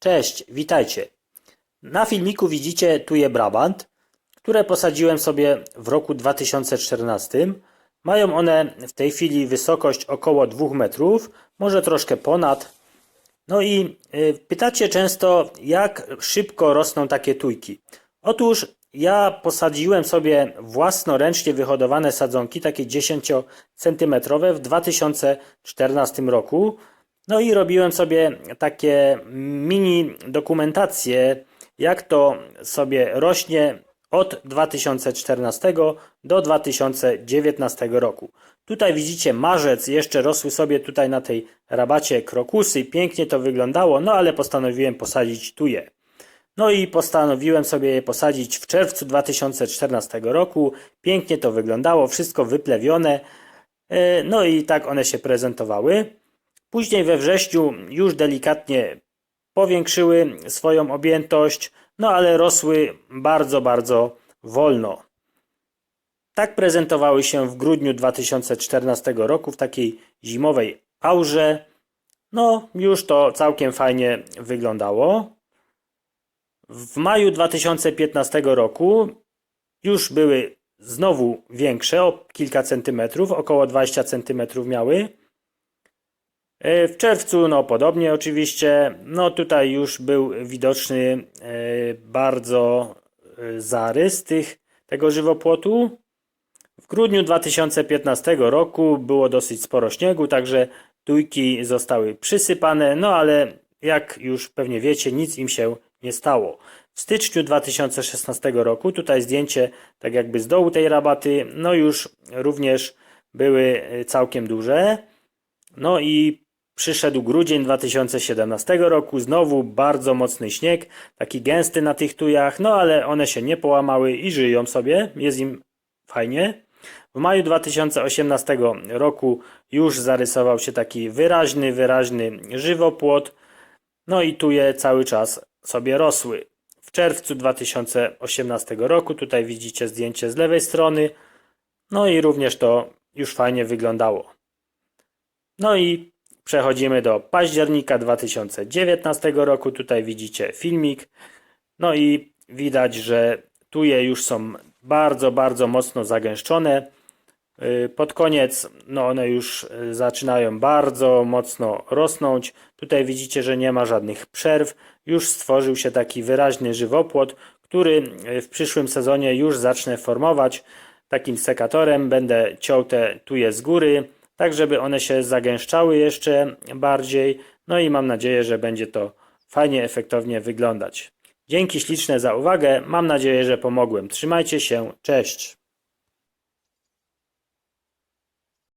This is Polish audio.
Cześć, witajcie. Na filmiku widzicie tuje Brabant, które posadziłem sobie w roku 2014. Mają one w tej chwili wysokość około 2 metrów, może troszkę ponad. No i y, pytacie często, jak szybko rosną takie tujki. Otóż ja posadziłem sobie własnoręcznie wyhodowane sadzonki, takie 10 cm w 2014 roku. No i robiłem sobie takie mini dokumentacje, jak to sobie rośnie od 2014 do 2019 roku. Tutaj widzicie marzec, jeszcze rosły sobie tutaj na tej rabacie krokusy, pięknie to wyglądało, no ale postanowiłem posadzić tuje. No i postanowiłem sobie je posadzić w czerwcu 2014 roku. Pięknie to wyglądało, wszystko wyplewione. E, No i tak one się prezentowały. Później we wrześniu już delikatnie powiększyły swoją objętość, no ale rosły bardzo, bardzo wolno. Tak prezentowały się w grudniu 2014 roku w takiej zimowej aurze. No, już to całkiem fajnie wyglądało. W maju 2015 roku już były znowu większe, o kilka centymetrów, około 20 centymetrów miały. E, W czerwcu, no podobnie oczywiście, no tutaj już był widoczny e, bardzo e, zarys tych, tego żywopłotu. W grudniu 2015 roku było dosyć sporo śniegu, także tujki zostały przysypane, no ale jak już pewnie wiecie, nic im się nie stało. W styczniu 2016 roku, tutaj zdjęcie tak jakby z dołu tej rabaty, no już również były całkiem duże. No i przyszedł grudzień 2017 roku, znowu bardzo mocny śnieg, taki gęsty na tych tujach, no ale one się nie połamały i żyją sobie, jest im fajnie. W maju 2018 roku już zarysował się taki wyraźny, wyraźny żywopłot, no i tuje cały czas sobie rosły. W czerwcu 2018 roku, tutaj widzicie zdjęcie z lewej strony, no i również to już fajnie wyglądało. No i przechodzimy do października 2019 roku. Tutaj widzicie filmik. No i widać, że tuje już są bardzo, bardzo mocno zagęszczone. Yy, Pod koniec no one już yy, zaczynają bardzo mocno rosnąć. Tutaj widzicie, że nie ma żadnych przerw. Już stworzył się taki wyraźny żywopłot, który yy, w przyszłym sezonie już zacznę formować. Takim sekatorem będę ciął te tuje z góry, tak żeby one się zagęszczały jeszcze bardziej. No i mam nadzieję, że będzie to fajnie, efektownie wyglądać. Dzięki śliczne za uwagę. Mam nadzieję, że pomogłem. Trzymajcie się. Cześć.